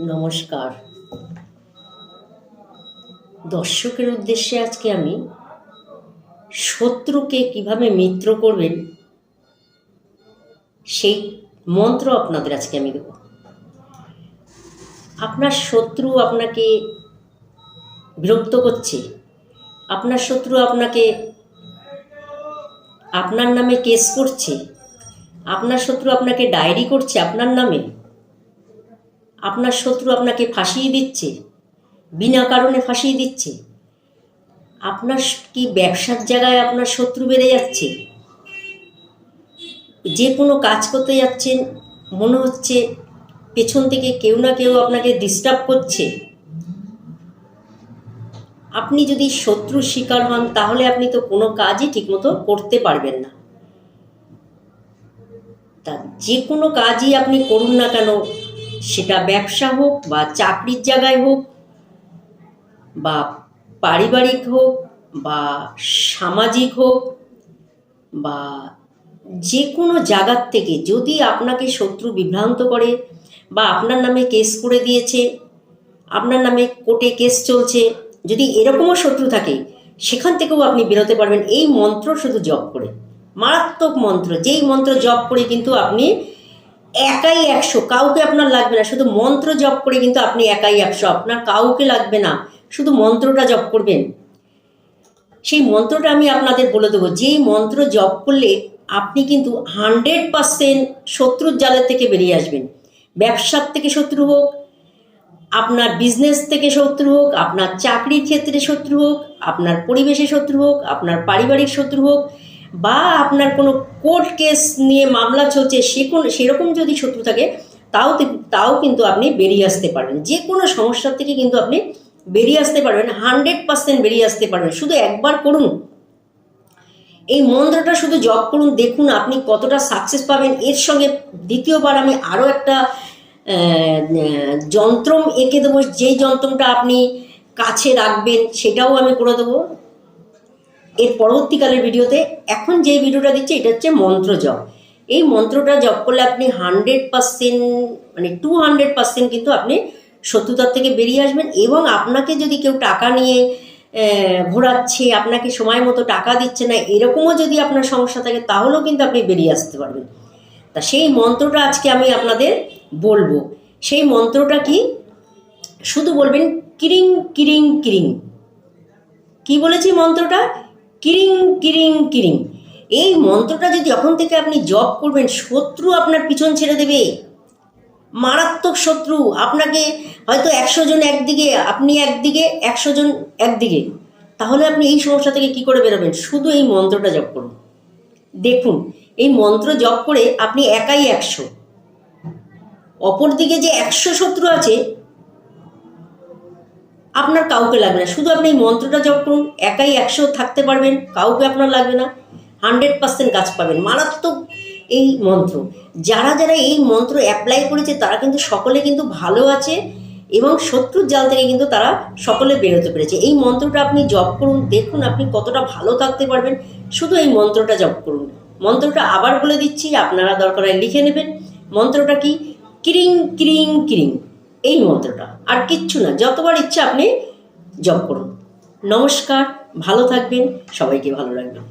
নমস্কার। দর্শকের উদ্দেশ্যে আজকে আমি শত্রুকে কীভাবে মিত্র করবেন, সেই মন্ত্র আপনাদের আজকে আমি দেব। আপনার শত্রু আপনাকে বিরক্ত করছে, আপনার শত্রু আপনাকে আপনার নামে কেস করছে, আপনার শত্রু আপনাকে ডায়েরি করছে আপনার নামে আপনার শত্রু আপনাকে ফাঁসিয়ে দিচ্ছে, বিনা কারণে ফাঁসিয়ে দিচ্ছে। আপনার কি ব্যবসার জায়গায় আপনার শত্রু বেড়ে যাচ্ছে? যে কোনো কাজ করতে যাচ্ছেন, মনে হচ্ছে পেছন থেকে কেউ না কেউ আপনাকে ডিস্টার্ব করছে। আপনি যদি শত্রুর শিকার হন, তাহলে আপনি তো কোনো কাজই ঠিকমতো করতে পারবেন না। তা যে কোনো কাজই আপনি করুন না কেন সেটা ব্যবসা হোক বা চাকরির জায়গায় হোক বা পারিবারিক হোক বা সামাজিক হোক বা যে কোনো জায়গার থেকে যদি আপনাকে শত্রু বিভ্রান্ত করে বা আপনার নামে কেস করে দিয়েছে, আপনার নামে কোর্টে কেস চলছে, যদি এরকমও শত্রু থাকে, সেখান থেকেও আপনি বেরোতে পারবেন। এই মন্ত্র শুধু জপ করে। মারাত্মক মন্ত্র। যেই মন্ত্র জপ করে কিন্তু আপনি একাই একশো, কাউকে আপনার লাগবে না। শুধু মন্ত্র জপ করে কিন্তু আপনি একাই একশো, আপনার কাউকে লাগবে না। শুধু মন্ত্রটা জপ করবেন। সেই মন্ত্রটা আমি আপনাদের বলে দেবো। যেই মন্ত্র জপ করলে আপনি কিন্তু হান্ড্রেড পারসেন্ট শত্রুর জালের থেকে বেরিয়ে আসবেন। ব্যবসার থেকে শত্রু হোক, আপনার বিজনেস থেকে শত্রু হোক, আপনার চাকরির ক্ষেত্রে শত্রু হোক, আপনার পরিবেশে শত্রু হোক, আপনার পারিবারিক শত্রু হোক বা আপনার কোনো কোর্ট কেস নিয়ে মামলা চলছে সে কোন সেরকম যদি শত্রু থাকে তাও তাও কিন্তু আপনি বেরিয়ে আসতে পারবেন। যে কোনো সমস্যার থেকে কিন্তু আপনি বেরিয়ে আসতে পারবেন হান্ড্রেড পার্সেন্ট বেরিয়ে আসতে পারবেন। শুধু একবার করুন। এই মন্ত্রটা শুধু জপ করুন দেখুন আপনি কতটা সাকসেস পাবেন। এর সঙ্গে দ্বিতীয়বার আমি আরও একটা আহ, আহ, যন্ত্র এঁকে দেবো। যেই যন্ত্রটা আপনি কাছে রাখবেন সেটাও আমি করে দেবো। এর পরবর্তীকালের ভিডিওতে এখন যে ভিডিওটা দিচ্ছে, এটা হচ্ছে মন্ত্র জপ। এই মন্ত্রটা জপ করলে আপনি হান্ড্রেড পার্সেন্ট মানে টু হান্ড্রেড পার্সেন্ট কিন্তু আপনি শত্রুতার থেকে বেরিয়ে আসবেন এবং আপনাকে যদি কেউ টাকা নিয়ে ঘোরাচ্ছে, আপনাকে সময় মতো টাকা দিচ্ছে না, এরকমও যদি আপনার সমস্যা থাকে, তাহলেও কিন্তু আপনি বেরিয়ে আসতে পারবেন। তা সেই মন্ত্রটা আজকে আমি আপনাদের বলব। সেই মন্ত্রটা কি? শুধু বলবেন কিরিং কিরিং কিরিং। কি বলেছি মন্ত্রটা? কিরিং কিরিং কিরিং। এই মন্ত্রটা যদি যখন থেকে আপনি জপ করবেন, শত্রু আপনার পিছন ছেড়ে দেবে। মারাত্মক শত্রু। আপনাকে হয়তো একশো জন একদিকে, আপনি একদিকে, একশো জন একদিকে। তাহলে আপনি এই সমস্যা থেকে কি করে বেরোবেন? শুধু এই মন্ত্রটা জপ করুন। দেখুন, এই মন্ত্র জপ করে আপনি একাই একশো। অপরদিকে যে একশো শত্রু আছে আপনার কাউকে লাগবে না। শুধু আপনি এই মন্ত্রটা জপ করুন, একাই একশো থাকতে পারবেন, কাউকে আপনার লাগবে না। হান্ড্রেড পার্সেন্ট কাজ পাবেন। মারাত্মক এই মন্ত্র। যারা যারা এই মন্ত্র অ্যাপ্লাই করেছে, তারা কিন্তু সকলে কিন্তু ভালো আছে এবং শত্রুর জাল থেকে কিন্তু তারা সকলে বেরোতে পেরেছে। এই মন্ত্রটা আপনি জপ করুন, দেখুন আপনি কতটা ভালো থাকতে পারবেন। শুধু এই মন্ত্রটা জপ করুন। মন্ত্রটা আবার বলে দিচ্ছি, আপনারা দরকার লিখে নেবেন। মন্ত্রটা কি? কিরিং কিরিং কিরিং। এই মন্ত্রটা। আর কিচ্ছু না যতবার ইচ্ছা আপনি জপ করুন। নমস্কার ভালো থাকবেন সবাইকে ভালো রাখবেন।